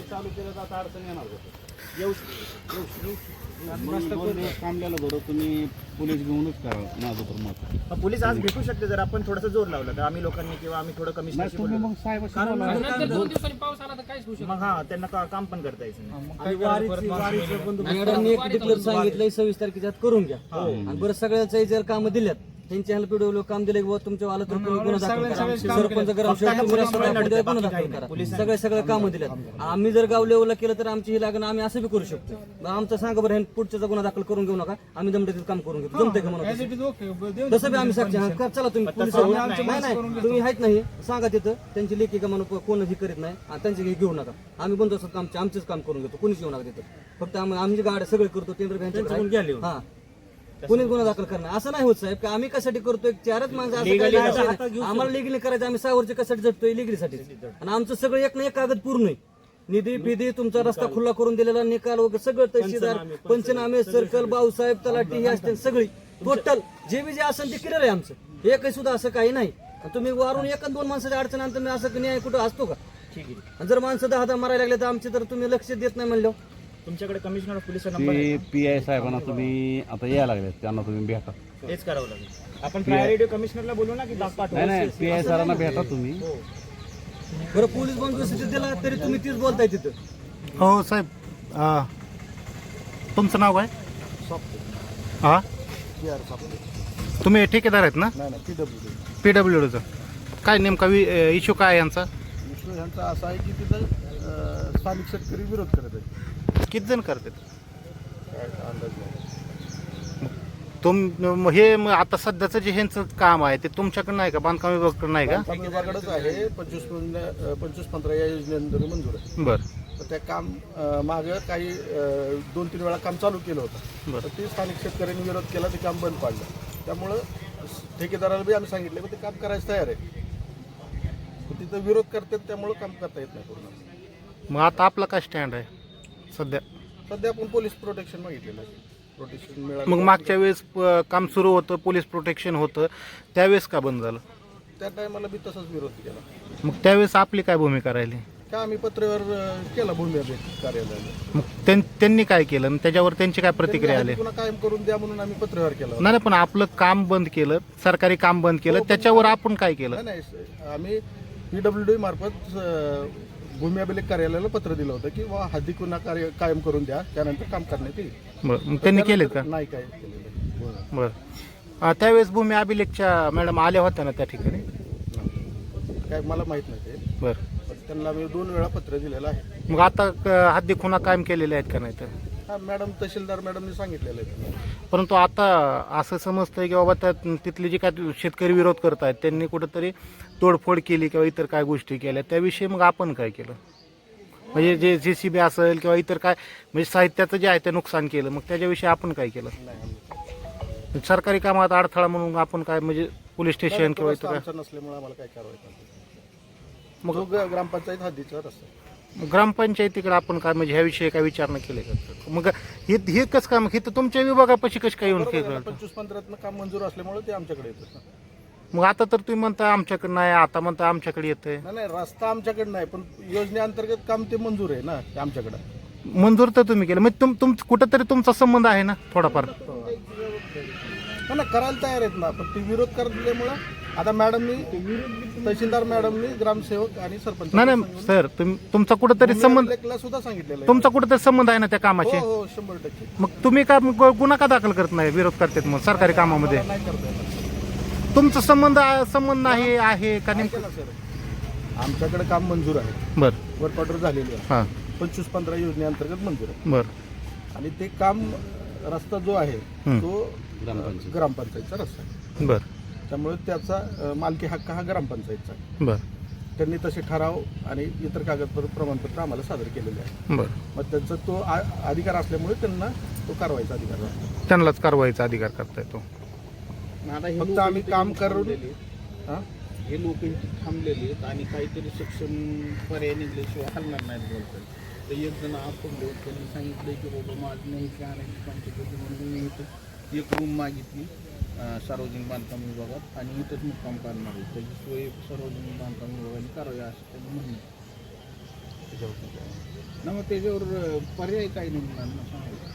चालू केलं तर आता अडचण येणार होतं. येऊ बरं तुम्ही पोलीस घेऊनच करा माझं तर मत. मग पोलीस आज भेटू शकते जर आपण थोडंसं जोर लावलं तर. आम्ही लोकांनी किंवा आम्ही थोडं नाही कमिशनरशी तुम्ही बोललो मग साहेब नंतर दोन दिवसांनी पाऊस आला तर काहीच होऊ शकत मग हा त्यांना का- काम पण करता यायचं नाही. मॅडमनी एक डिक्लेअर सांगितलंय सव्वीस तारखेच्या आत करून घ्या. आणि बरं सगळ्यांचं जर काम दिल्यात. त्यांच्या ह्याला पिढी काम दिले बुवा तुमच्या आलं तर तुम्ही गुन्हा दाखल करा. सरपंच गरम सेवक तुम्ही रस्ता दाखवून द्या, गुन्हा दाखल करा. सगळे सगळे कामं दिल्यात आम्ही जर गाव लेवलला केलं तर आमची ही लागण आम्ही असं बी करू शकतो. मग आमचं सांगा बरं पुढच्याचा गुन्हा दाखल करून घेऊ नका. आम्ही दमडतीत काम करून घेतो जमतंय का म्हणून तसं? बी आम्ही साक्षी हा, कर, चला तुम्ही पोलीस नाही नाही. तुम्ही आहेत नाही सांगा तिथं. त्यांची लेखी का म्हणून कोणही करीत नाही. आणि त्यांचे काही घेऊ नका. आम्ही असं काम आमचेच काम करून घेतो. कोणीच घेऊ नका तिथं. फक्त आम्ही आमची गाड्या सगळे करतो केंद्र बँकेचे हा. कोणी गुन्हा दाखल करणार? असं नाही होत साहेब. की आम्ही कशासाठी करतोय? चारच माणसं असं काही नाही. आम्हाला लिगली करायचं आम्ही सावरचे कशासाठी झटतोय? लिगलीसाठी आणि आमचं सगळं एक ना एक कागद पूर्ण आहे. निधी फिधी तुमचा रस्ता खुला करून दिलेला निकाल वगैरे सगळं तहसीलदार पंचनामे सर्कल भाऊसाहेब तलाठी हे असते सगळी. टोटल जे बी जे असेल ते क्लिअर आहे आमचं. एकही सुद्धा असं काही नाही. आणि तुम्ही वारून एक दोन माणसाच्या अडचण आणता मी असं न्याय कुठं असतो का? ठीक आहे. आणि जर माणसं दहा दहा मारायला लागले तर आमचे तर तुम्ही लक्ष देत नाही म्हणलं तुमच्याकडे कमिशनर ऑफ पोलीसचा नंबर आहे ते पी आय साहेबांना तुम्ही आता यायला लागले त्यांना तुम्ही भेटा. का? तेच करावं लागेल. आपण प्रायोरिटी कमिशनरला बोलू ना की दाख पाठवू. नाही नाही पी आय सरांना भेटा तुम्ही. बरं पोलीस बंधू दिला तरी तुम्ही तीच बोलताय तिथं. हो साहेब अ, तुमचं नाव काय? हा तुम्ही ठेकेदार आहेत ना? पी डब्ल्यू डीचं काय नेमका इश्यू काय आहे यांचा? विष्णू यांचा असा आहे की तिथं अं, स्थानिक शेतकरी विरोध करत आहे किती जण करतात? काय अंदाज नाही. तुम म- हे म- आता सध्याचं जे ह्यांचं काम आहे ते तुमच्याकडे नाही का? बांधकाम विभागाकडे नाही का? बांधकाम विभागाकडेच आहे. पंचवीस पंधरा- पंचवीस पंधरा या योजनेनंतर मंजूर आहे. बरं. तर त्या काम मागं काही अं, दोन तीन वेळा काम चालू केलं होतं. बरं. तर ते स्थानिक शेतकऱ्यांनी विरोध केला ते काम बंद पाडलं. त्यामुळं ठेकेदाराला बी आम्ही सांगितलं की ते काम करायचं तयार आहे. पण तिथं विरोध करतात त्यामुळं काम करता येत नाही पूर्ण. मग आता आपला काय स्टँड आहे? सध्या. सध्या आपण पोलीस प्रोटेक्शन मागितलेलं आहे. प्रोटेक्शन मिळालं मग मागच्या वेळेस प- काम सुरू होतं पोलीस प्रोटेक्शन होतं. त्यावेळेस का बंद झालं? त्या टायमाला बी तसाच विरोध केला. मग त्यावेळेस आपली काय भूमिका राहिली? का आम्ही पत्रव्यवहार अं, केला भूमी अभिलेख कार्यालयाला. मग त्यां- त्यांनी काय केलं? आणि त्याच्यावर त्यांची काय प्रतिक्रिया आली? पुन्हा कायम करून द्या म्हणून आम्ही पत्रव्यवहार केला. नाही नाही, पण आपलं काम बंद केलं सरकारी काम बंद केलं त्याच्यावर आपण काय केलं? नाही नाही आम्ही पीडब्ल्यू डी मार्फत अं, भूमी अभिलेख कार्यालयाला पत्र दिलं होतं की वा हद्दी पुन्हा कार्य कायम करून द्या त्यानंतर काम करण्यात येईल. बरं मग त्यांनी केलेत का? नाही काय केलेलं. बरं. अं, त्यावेळेस भूमी अभिलेखच्या मॅडम आल्या होत्या ना त्या ठिकाणी? काय मला माहीत नाही ते. बरं. पण त्यांना आम्ही दोन वेळा पत्र दिलेलं आहे. मग आता क- हद्दी खुणा कायम केलेल्या आहेत का नाही तर हा मॅडम तहसीलदार मॅडमने सांगितलेलं आहे. त्यांना. परंतु आता असं समजतंय की बाबा त्या तिथले जे काय शेतकरी विरोध करत आहेत त्यांनी कुठंतरी तोडफोड केली किंवा इतर काय गोष्टी केल्या त्याविषयी मग आपण काय केलं? म्हणजे जे जे सी बी असेल किंवा इतर काय म्हणजे साहित्याचं जे आहे ते नुकसान केलं मग त्याच्याविषयी आपण काय केलं? सरकारी कामात अडथळा म्हणून आपण काय म्हणजे पोलीस स्टेशन किंवा इतर आमचा नसल्यामुळे आम्हाला काय कारवाई करायची मग ग- ग्रामपंचायत हद्दीचा रस्ता आहे. ग्रामपंचायतीकडे आपण काय म्हणजे ह्याविषयी काय विचारणा केली का? मग हे हे कसं काय मग हे तर तुमच्या विभागापाशी कसं काय येऊन आहे केलं पंचवीस पंधरातनं काम मंजूर असल्यामुळे ते आमच्याकडे येतात ना. मग आता तर तुम्ही म्हणता आमच्याकडे नाही आता म्हणता आमच्याकडे येतंय. नाही नाही रस्ता आमच्याकडे नाही पण योजनेअंतर्गत काम ते मंजूर आहे ना ते आमच्याकडे. मंजूर तर तुम्ही केलं. मग तुम तुम कुठंतरी तुमचा संबंध आहे ना थोडाफार? ना करायला तयार आहेत ना पण ते विरोध करल्यामुळं आता मॅडमनी तहसीलदार मॅडमनी ग्रामसेवक आणि सरपंच. नाही नाही सर तुम्ही तुमचा कुठंतरी संबंध सुद्धा सांगितलेलं आहे. तुमचा कुठंतरी संबंध आहे ना त्या कामाशी? हो हो शंभर टक्के. मग तुम्ही का मग गुन्हा का दाखल करत नाही विरोध करतात मग सरकारी कामामध्ये? नाही करता येणार. तुमचा संबंध संबंध आहे आहे का नेमकं? सर. आमच्याकडे काम मंजूर आहे. बर. वरपाटर झालेली आहे. हां. पंचवीस पंधरा योजनेअंतर्गत मंजूर आहे. बर. आणि ते काम रस्ता जो आहे. तो ग्रामपंचायतचा रस्ता आहे. बर. त्यामुळे त्याचा मालकी हक्क हा ग्रामपंचायतचा आहे. बर. त्यांनी तसे ठराव आणि इतर कागदपत्र प्रमाणपत्र आम्हाला सादर केलेले आहे बर. मग त्यांचा तो आ- अधिकार असल्यामुळे त्यांना तो कारवाईचा अधिकार आहे. त्यांनाच कारवाईचा अधिकार करता येतो फक्त आम्ही काम करून हा? हे लोक इथे थांबलेले आहेत आणि काहीतरी सक्षम पर्याय निघल्याशिवाय हलणार नाहीत बोलतात. तर एक जण आपण त्यांनी सांगितलं की बाबा माझं नाही काय आणायची पंचायत म्हणून मी इथं एक रूम मागितली सार्वजनिक बांधकाम विभागात आणि इथंच मुक्काम करणार आहे त्याची सोय सार्वजनिक बांधकाम विभागाने करावी असं त्यांनी. त्याच्यावर ना मग त्याच्यावर पर्याय काय निघणार ना सांगा.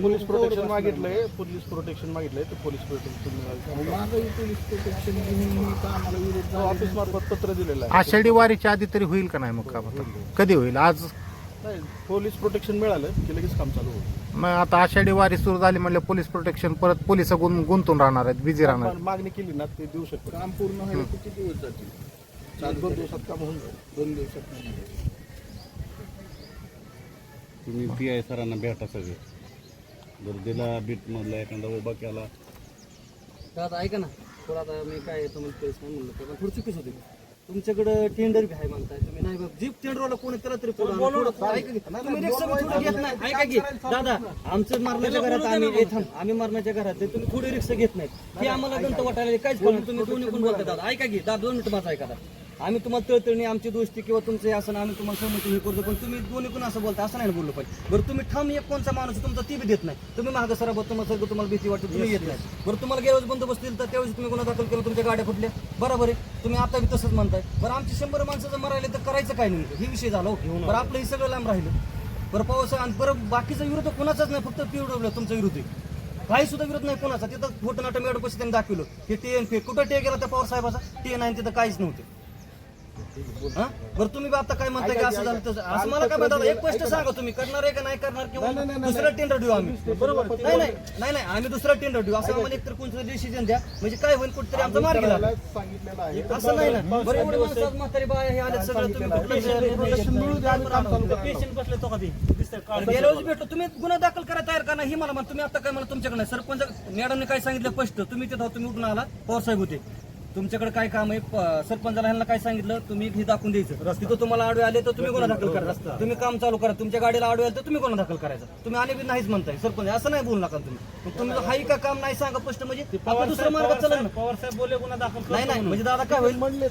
पोलीस प्रोटेक्शन मागितलंय पोलीस प्रोटेक्शन मागितलंय ते पोलीस प्रोटेक्शन मिळालं पोलीस प्रोटेक्शन तर आम्हाला विरोध. ऑफिस मार्फत पत्र दिलेलं आहे आषाढी वारीच्या आधी तरी होईल का नाही मग आता? कधी होईल आज नाही पोलीस प्रोटेक्शन मिळालं की लगेच काम चालू होईल मग आता आषाढी वारी सुरू झाली म्हणलं पोलीस प्रोटेक्शन परत पोलीस गुंत गुंतून राहणार आहेत बिझी राहणार आहेत. मागणी केली ना ते देऊ शकतो. काम पूर्ण व्हायला किती दिवस जातील? एक दोन दिवसात काम होऊन जाईल. दोन दिवसात नाही. तुम्ही पी आय सरांना भेटा सगळे. जर दिला बीट मधला एखादा उभा केला. तर आता ऐका ना. थोडं आता मी काय तुम्हाला तेच नाही म्हणलं पण थोडी चुकीच होती. तुमच्याकडे टेंडर बी आहे म्हणताय तुम्ही. नाही बाबा जीप टेंडरवाला कोणी त्याला तरी पुढं आणा. थोडं- ऐका की, तुम्ही रिक्षा बी थोडं घेत नाही. ऐका की दादा आमचं मरणाच्या घरात आम्ही थांब आम्ही मरणाच्या घरात आहे, तुम्ही थोडी रिक्षा घेत नाहीत. हे आम्हाला गंत वाटायला काहीच तुम्ही दोन्ही पण बोलता दादा. ऐका की दादा दोन मिनिटं माझं ऐका दादा. आम्ही तुम्हाला तळतळणी आमची दोस्ती किंवा तुमचं हे असं आम्ही तुम्हाला सहमती हे करतो. पण तुम्ही दोन्ही पण असं बोलता असं नाही बोललो पाहिजे. बरं तुम्ही ठाम एक कोणचा माणूस आहे, तुमचा ती बी देत नाही. तुम्ही मागं सरा तुम्हाला सगळं तुम्हाला भीती वाटते तुम्ही येत नाही. बरं तुम्हाला गेल्यावर बंदोबस्त दिला तर त्यावेळेस तुम्ही गुन्हा दाखल केला तुमच्या गाड्या फुटल्या. बरोबर आहे. तुम्ही आता बी तसंच म्हणताय. बरं आमची शंभर माणसं जर मरायले तर करायचं काय नेमकं? हे विषय झाला हो. बरं आपलं हे सगळं लांब राहिलं. बरं पाऊस आणि बरं बाकीचा विरोध कोणाचाच नाही फक्त पिवडवलं तुमचा विरोध आहे. काही सुद्धा विरोध नाही कोणाचा. तिथं फोटो नाटक मॅडम पैसे त्यांनी दाखवलं. हे टी एन कुठं टे गेला त्या पवार साहेबाचा? टी एन तिथं काहीच नव्हते. हा? बरं तुम्ही बी आता काय म्हणताय की असं झालं तसं? असं मला काय माहिती एक गोष्ट सांगा तुम्ही करणार आहे का नाही करणार किंवा दुसरं टेंडर देऊ आम्ही? बरोबर. नाही नाही नाही नाही आम्ही दुसरं टेंडर देऊ असं आम्हाला एकतर कोणतं डिसिजन द्या. म्हणजे काय होईल कुठतरी आमचा मार्ग लागला. सांगितलेलं आहे. असं नाही ना. बरं एवढे माणसं आज म्हातारी बाया हे आले सगळं तुम्ही गेल्या वेळेस भेटलो. तुम्ही गुन्हा दाखल करा तयार का नाही हे मला म्हणा तुम्ही आता काय मला तुमच्याकडे नाही. सरपंच मॅडमने काय सांगितलं? स्पष्ट. तुम्ही तिथं तुम्ही उठून आला पवार साहेब होते. तुमच्याकडे काय काम आहे? प- सरपंचाला ह्यांना काय सांगितलं? तुम्ही हे दाखवून द्यायचं. तिथं तुम्हाला आडवे आले तर तुम्ही गुन्हा दाखल करा तुम्ही काम चालू करा. तुमच्या गाडीला आडवे आले तर तुम्ही गुन्हा दाखल करायचा? तुम्ही आणि बी नाहीच म्हणताय. सरपंच असं नाही बोलू नका तुम्ही. मग तुम्ही हाही का काम नाही सांगा स्पष्ट म्हणजे? दुसरं मार्ग चला ना. पवार साहेब बोलले गुन्हा दाखल नाही नाही. म्हणजे दादा काय होईल?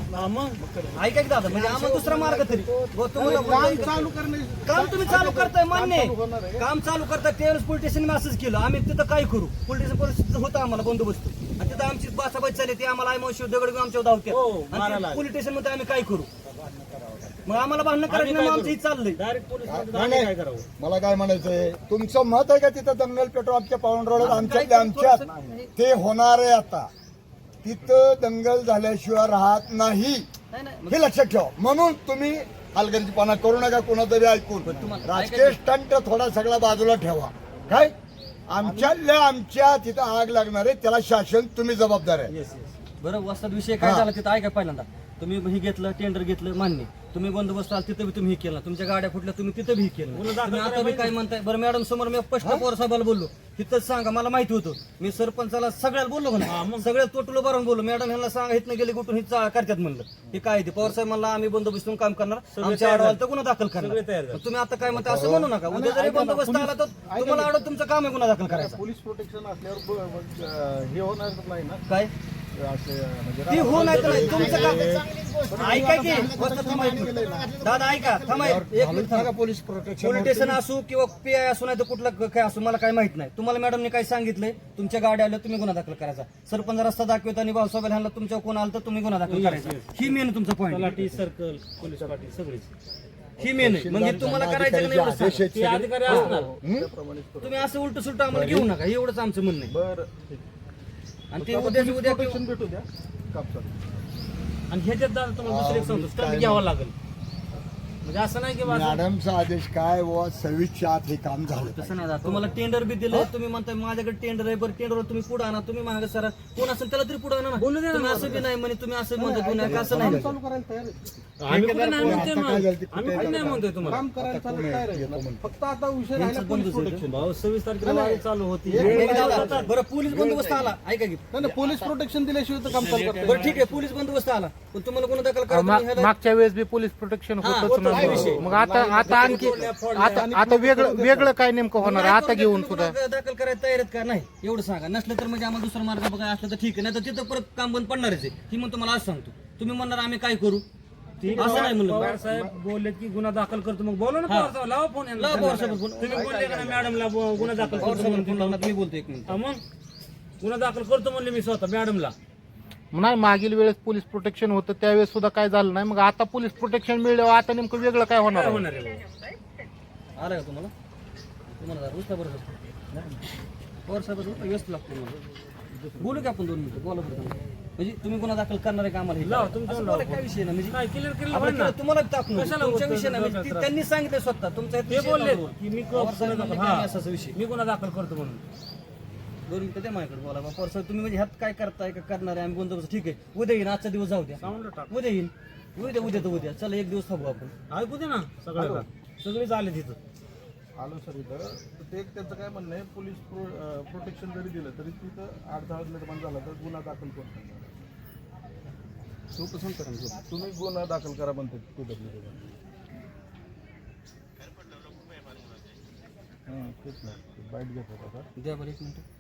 ऐका की दादा? म्हणजे आम्हाला दुसरा मार्ग तरी. व तुम्हाला काम चालू करणे काम तुम्ही चालू करताय मान्य आहे. काम चालू करताय त्यावेळेस पोलीस स्टेशन मेसेज केलं. आम्ही तिथं काय करू? पोलीस स्टेशन परिस्थिती होतं आम्हाला बंदोबस्त. तिथं आमची बासाबाई चालली ती आम्हाला आयमावशी दगड घेऊन आमच्या धावत्या पोलीस स्टेशनमध्ये आम्ही काय करू? मग आम्हाला भांडणं करायचं नाही, मग आमचं हे चाललंय. नाही, नाही. मला काय म्हणायचंय? तुमचं मत आहे का तिथं दंगल पेट्रोल आमच्या पाऊंड रोड आमच्यातल्या आमच्यात ते होणार आहे आता. तिथं दंगल झाल्याशिवाय राहत नाही. नाही नाही. मग हे लक्षात ठेवा. म्हणून तुम्ही हलगर्जीपणा करू नका कोणातरी ऐकून. राजकीय स्टंट थोडा सगळा बाजूला ठेवा. काय? आमच्यातल्या आमच्या तिथं आग लागणार आहे. त्याला शासन तुम्ही जबाबदार आहे. बरं वस्तात विषय काय झाला तिथं? ऐका पहिल्यांदा. तुम्ही हे घेतलं टेंडर घेतलं मान्य. तुम्ही बंदोबस्त आला तिथं बी तुम्ही हे केलं. तुमच्या गाड्या फुटल्या तुम्ही तिथं बी हे केलं. तुम्ही आता बी काय म्हणताय? बरं मॅडम समोर मी स्पष्ट पवार साहेबाला बोललो. तिथंच सांगा मला माहिती होतं. मी सरपंचाला सगळ्याला बोललो का नाही सगळ्यात तोटलो बरं बोललो. मॅडम ह्यांना सांगा इथनं गेले कुठून हे चा- करतात म्हणलं. हे काय ते? पवार साहेब म्हणला आम्ही बंदोबस्त काम करणार. आमच्या आडवाल तर गुन्हा दाखल करणार. मग तुम्ही आता काय म्हणता असं म्हणू नका. उद्या जरी बंदोबस्त आला तर तुम्हाला आडव तुमचं काम आहे गुन्हा दाखल करायचा. पोलीस प्रोटेक्शन असल्यावर ब- ब- अं, हे होणार नाही ना? काय? असे म्हणजे ती हो नाही तर तुमचं काम ऐका की दादा ऐका थांबा एक मिनिट. थांबा. पोलीस प्रोटेक्शन स्टेशन असू किंवा पी आय असू नाही तर कुठलं क- काय असू मला काय माहीत नाही. तुम्हाला मॅडमने काय सांगितलंय? तुमच्या गाड्या आल्या तुम्ही गुन्हा दाखल करायचा. सरपंच रस्ता दाखवता आणि भाऊसाहेब ह्यांना तुमच्या कोण आलं तर तुम्ही गुन्हा दाखल करायचा. ही मेन तुमचा पॉईंट तलाठी सर्कल पोलीस पाटील सगळीच. ही मेन आहे. म्हणजे तुम्हाला करायचं का नाही एवढं सांगा. ते अधिकारी असणार. तुम्ही असं उलट सुलट आम्हाला घेऊ नका. एवढंच आमचं म्हणणं आहे. बरं. आणि ते उद्या उद्या भेटू द्या. काम चालू आणि ह्याच्यात दादा तुम्हाला दुसरं एक सांगतो स्टंट घ्यावा लागेल. म्हणजे असं नाही की बा असं- मॅडमचा आदेश काय व सव्वीसच्या आत हे काम झालं तसं नाही दादा. तुम्हाला टेंडर बी दिलं तुम्ही म्हणताय माझ्याकडे टेंडर आहे बरं टेंडर तुम्ही पुढे आणा तुम्ही महाग सर. कोण असेल त्याला तरी पुढे आणा ना. तुम्ही असं बी नाही म्हणे तुम्ही असं म्हणता गुन्हा का असं नाही चालू करायला तयार आहे. आम्ही कुठे नाही म्हणतोय आता मग. काय झालं ते आम्ही कुठे नाही म्हणतोय तुम्हाला. काम करायला चालू तयार आहे. ना. फक्त आता विषय राहिला पोलीस प्रोटेक्शन भाऊ सव्वीस तारखेला वारी चालू होती. नाही, दादा, बरं पोलीस बंदोबस्त आला. ऐका की. नाही नाही, पोलीस प्रोटेक्शन दिल्याशिवाय तर काम चालू करता बरं ठीक आहे पोलीस बंदोबस्त आला. पण तुम्हाला गुन्हा दाखल करा मा- तुम्ही ह्याला- मागच्या वेळेस बी पोलीस प्रोटेक्शन होतच मग आता आता आणखी आता आता वेगळं वेगळं काय नेमकं होणार? आहे? आता घेऊन गुन्हा दाखल करायला तयार आहेत का? नाही एवढं सांगा. नसलं तर म्हणजे आम्हाला दुसरा मार्ग बघा असलं तर ठीक आहे नाही तर तिथं परत काम बंद पडणारच आहे. ही म्हणतो मला आज सांगतो. तुम्ही म्हणणार आम्ही काय करू? असं नाही म्हणलं. पवार साहेब बोलले की गुन्हा दाखल करतो. मग बोला ना पवार साहेब लावा फोन यांना. लावा पवार साहेब फोन. तुम्ही बोलले का नाही मॅडमला ब- गुन्हा दाखल पवार करतो साहेबांना म्हणून? फोन लावला मी बोलतो एक मिनिट. हा मग? गुन्हा दाखल करतो म्हणले मी स्वतः मॅडमला. नाही मागील वेळेस पोलीस प्रोटेक्शन होतं त्यावेळेस सुद्धा काय झालं नाही मग आता पोलीस प्रोटेक्शन मिळल्यावर आता नेमकं वेगळं काय होणार काय आहे? होणार आहे बाबा? आला का तुम्हाला तुम्हाला जरा रुसला बरोबर पवार साहेब व्यस्त लागतो मला बोलू का आपण दोन मिनिटं बोला बरं तुम्ही. म्हणजे तुम्ही गुन्हा दाखल करणार आहे का आम्हाला हे? लावा, असं लावा. काय विषय ना म्हणजे क्लिअर आपण ना. केलं, तुम्हाला कशाला तुमच्या विषय नाही म्हणजे? ती- त्यांनी सांगितलं स्वतः तुमचा ते बोलले की मी पवार हा. असाच विषय मी गुन्हा दाखल करतो म्हणून दोन मिनिटं द्या माझ्याकडे बोला बा. पवार साहेब तुम्ही म्हणजे ह्यात काय करताय का करणार आहे आम्ही बंदोबस्त ठीक आहे. उद्या येईन. आजचा दिवस जाऊ द्या. टाक. उद्या येईन. उद्या उद्या तर उद्या. चला एक दिवस थांबू आपण. ऐकू दे ना? सगळ्याला सगळेच आले तिथं. आलो सर इथं. तर ते एक त्यांचं काय म्हणणं आहे पोलीस प्रो प्रोटेक्शन जरी दिलं तरी तिथं अडथळा निर्माण झाला तर गुन्हा दाखल कोण करणार तुम्ही गुन्हा दाखल करा म्हणते तिथं. हां तेच ना. बाईट घेत होता सर द्या बरं एक मिनिट.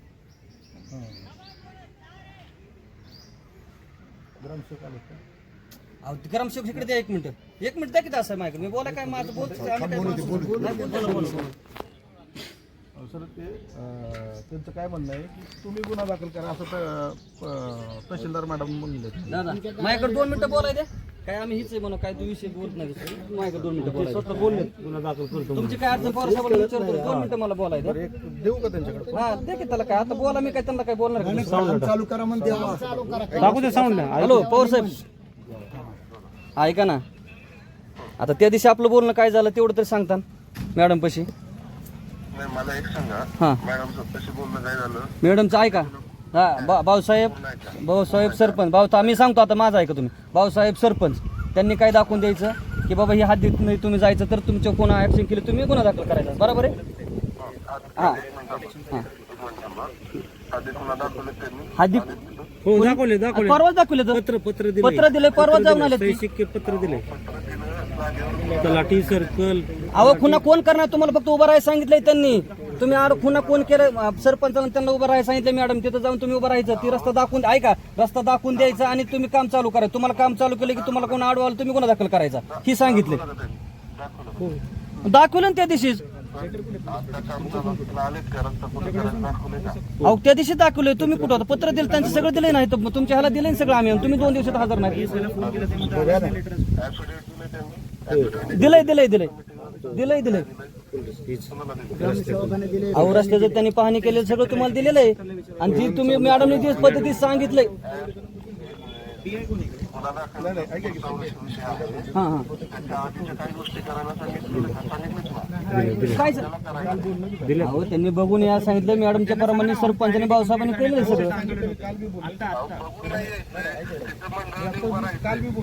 ग्रामसेवक आले का? अहो ते ग्रामसेवक इकडे द्या एक मिनिट. एक मिनिट द्या किती असं माझ्याकडे. मी बोला काय माझं बोलतो आम्ही काय बोलतो? नाही, बोला, बोला, बोला. अहो, सर ते अं, त्यांचं काय म्हणणं आहे की तुम्ही गुन्हा दाखल करा असं त- तहसीलदार मॅडम म्हणले. दादा माझ्याकडे दोन मिनिटं बोलाय द्या. काय आम्ही हीच आहे म्हणून काय तू विषय बोलत नाही दुसरं. माझ्याकडे दोन मिनिटं बोलाय स्वतः बोलले दाखल करतो तुमची काय अडचण पवार साहेबांना विचारतो दोन मिनिटं मला बोलाय द्या एक देऊ का त्यांच्याकडे हा दे की त्याला काय आता बोला मी काय त्यांना काय बोलणार का? चालू करा म्हणते. टाकू दे साऊंड हॅलो पवार साहेब. ऐका ना. आता त्या दिवशी आपलं बोलणं काय झालं तेवढं तरी सांगता मॅडम पशी. नाही मला एक सांगा. हा. मॅडम स्वतःशी बोलणं काय झालं? मॅडमचं ऐका. हा भाऊसाहेब भाऊसाहेब सरपंच. भाऊ आम्ही सांगतो आता माझं ऐका तुम्ही. भाऊसाहेब सरपंच त्यांनी काय दाखवून द्यायचं? की बाबा ही हद्दीत नाही तुम्ही जायचं तर तुमच्या कोणा ऍक्शन केली तुम्ही गुन्हा दाखल करायचा. बरोबर आहे? हा. हद्दीत हो दाखवले दाखवले. परवाच दाखवले तर. पत्र पत्र दिले. पत्र दिले परवा जाऊन आले शिक्के पत्र दिले. तलाठी सर्कल. अहो खुना कोण करणार? तुम्हाला फक्त उभं राहायला सांगितलंय त्यांनी. तुम्ही खुना कोण केलं सरपंचाला त्यांना उभं राहायला सांगितलं मॅडम तिथं जाऊन तुम्ही उभं राहायचं. ती रस्ता दाखवून ऐका रस्ता दाखवून द्यायचा आणि तुम्ही काम चालू करायचं तुम्हाला काम चालू केलं की तुम्हाला कोण आडवाल तुम्ही गुन्हा दाखल करायचा? ही सांगितले. दाखवलं ना त्या दिवशीच. अहो त्या दिवशी दाखवलंय. तुम्ही कुठं होता? पत्र दिलं त्यांचं सगळं दिलंय नाही तुमच्या ह्याला दिलंय ना सगळं आम्ही. तुम्ही दोन दिवसात हजर नाही. दिले दिलंय दिलंय दिलंय. दिलंय दिलंय. अहो रस्त्याचं त्यांनी पाहणी केलेलं सगळं तुम्हाला दिलेलं आहे. आणि ती तुम्ही मॅडमने तीच पद्धतीत सांगितलंय. मला दाखल विषय आहे. हा हा. त्याच्या आधीच्या काही गोष्टी करायला सांगितलं का सांगितलं काय सर? अहो त्यांनी बघून या सांगितलं मॅडमच्या प्रमाणे सरपंचाने भाऊसाहेबांनी केलं सगळं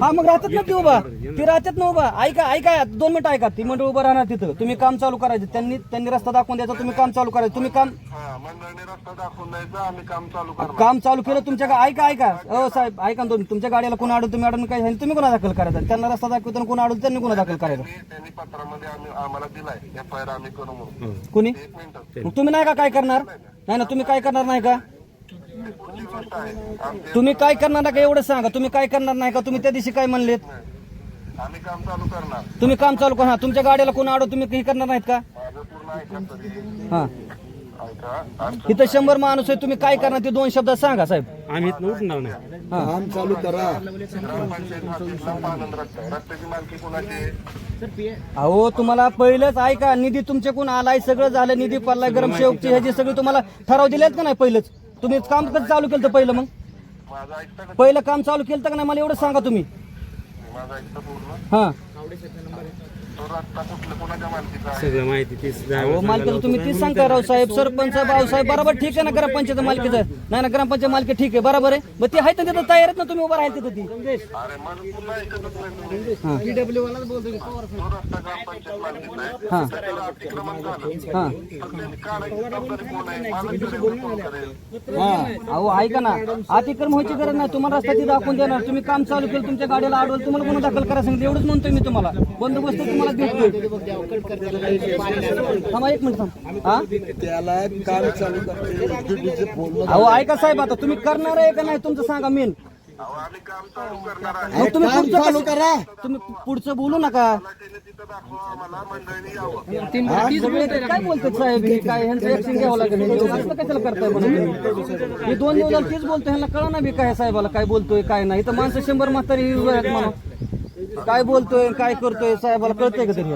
हा मग राहतात ना ती उभा. ती राहतात ना उभा. ऐका ऐका दोन मिनिटं ऐका. ती मंडळ उभं राहणार तिथं. तुम्ही काम चालू करायचं. त्यांनी त्यांनी रस्ता दाखवून द्यायचा तुम्ही काम चालू करायचं. तुम्ही काम हा मंडळाने रस्ता दाखवून द्यायचा आम्ही काम चालू करणार. काम चालू केलं तुमच्या ऐका ऐका. हो साहेब ऐका ना दोन तुमच्या गाडीला कोण अडवतो मॅडम काय सांगितलं तुम्ही गुन्हा दाखल करायचा. त्यांना रस्ता दाखवताना कोण अडवतो त्यांनी गुन्हा दाखल करायचा. त्यांनी- त्यांनी पत्रामध्ये आम्ही आम्हाला दिलाय. एफ आय आर आम्ही करू म्हणून. कुणी? एक मिनिट. मग तुम्ही नाही का काय करणार? नाही ना तुम्ही काय करणार नाही का? पुढची गोष्ट आहे. आमचे तुम्ही काय करणार नाही का? एवढं सांगा. तुम्ही काय करणार नाही का? तुम्ही त्या दिवशी काय म्हणलेत? आम्ही काम चालू करणार. तुम्ही काम चालू करा तुमच्या गाडीला कोण अडव तुम्ही हे करणार नाहीत का? माझं पूर्ण ऐका तरी. हा. इथं शंभर माणूस आहे तुम्ही काय करणार? ते दोन शब्दात सांगा साहेब. आम्ही इथनं उठणार नाही. हा. काम चालू करा. रस्त्याची मालकी कोणाची अहो तुम्हाला पहिलंच ऐका निधी तुमच्याकडून आलाय सगळं झालं निधी पडलाय गरम शेवकची ह्याची सगळी तुम्हाला ठराव दिलेत का नाही पहिलंच? तुम्ही काम कसं चालू केलं पहिलं मग? माझं ऐकता का पहिलं काम चालू केलं का नाही? मला एवढं सांगा तुम्ही. माझं ऐकता पूर्ण हा. सगळं माहिती तीच हो मालकीचं तुम्ही तीच सांगता राव साहेब सरपंच भाऊसाहेब बरोबर ठीक आहे ना ग्रामपंचायत मालकीचं. नाही ना ग्रामपंचायत मालकी ठीक आहे बरोबर आहे. मग ती आहे तर तिथं तयार आहेत ना तुम्ही उभं राहील तिथं ती. अरे माझं पूर्ण ऐकतच नाही तुम्ही तो रस्ता ग्रामपंचायत मालकीचा आहे. हा. त्याच्यावर अतिक्रमण झालं. हा. तर त्यांनी काढायचं काम तरी कोण आहे? मालक तरी कोण करेल? हा. अहो ऐका ना. अतिक्रम व्हायची गरज नाही. तुम्हाला रस्ता ती दाखवून देणार. तुम्ही काम चालू केलं तुमच्या गाडीला अडवलं तुम्हाला गुन्हा दाखल करा सांगितलं. एवढंच म्हणतोय मी तुम्हाला. बंदोबस्त तुम्हाला भेटतोय. थांबा एक मिनिट थांब. हा? त्याला काम चालू करते. बोलणं अहो ऐका साहेब आता तुम्ही करणार आहे का नाही तुमचं सांगा मेन अहो आम्ही काम चालू करणार आहे अहो, तुम्ही काम पुढचं चालू करा. तुम्ही पुढचं बोलू नका. त्याने तिथं दाखवा आम्हाला मंडळीने यावं काय बोलतात साहेब? हे काय ह्यांचं ऍक्शन घ्यावं लागेल? हे असं कशाला करताय म्हणून? मी दोन दिवस झाले तेच बोलतोय ह्यांना कळा ना मी काय साहेबाला काय बोलतोय काय नाही. तर माणसं शंभर म्हातारी उभे आहेत म्हणून. काय बोलतोय काय करतोय साहेबाला कळतंय का तरी?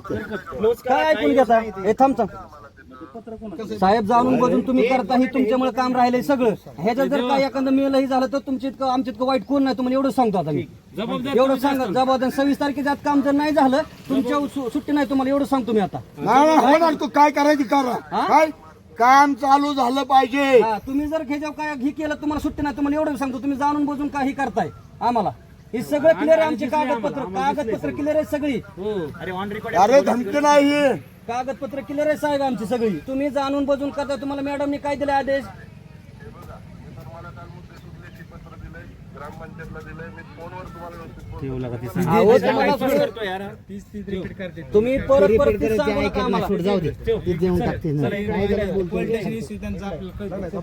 तर. काय ऐकून घेता? हे थांब थांब. साहेब जाणून बघून तुम्ही करता ही तुमच्यामुळे काम राहिलंय सगळं. ह्याच्यात जर काय एखादं मिळलंही झालं तर तुमच्या इतकं आमच्या इतकं वाईट कोण नाही तुम्हाला एवढं सांगतो आता मी. एवढं सांगा जबाबदार. सव्वीस तारखेच्या आत काम जर नाही झालं तुमच्या सु- सुट्टी नाही तुम्हाला एवढं सांगतो मी आता. नाही होणार तू. काय करायची करा. काय? काम चालू झालं पाहिजे. हा, तुम्ही जर ह्याच्यावर काय हे केलं तुम्हाला सुट्टी नाही तुम्हाला एवढं सांगतो. तुम्ही जाणून बजून काही करताय आम्हाला. हे सगळं क्लिअर आहे आमचे कागदपत्र कागदपत्र क्लिअर आहे सगळी. अरे ऑन रेकॉर्ड अरे धमकी नाही. ही. कागदपत्र क्लिअर आहे साहेब आमची सगळी. तुम्ही जाणून बजून करता तुम्हाला मॅडमने काय दिले आदेश? तुम्हाला काल मुद्दे सुटल्याची पत्र दिलंय ग्रामपंचायतला दिलंय मी फोनवर तुम्हाला व्यवस्थित बोलतो. अहो, तुम्हाला सोड- तुम्ही. परत परत तेच सांगू नका आम्हाला. पोलीस स्टेशन त्यांचं आपलं कळतं.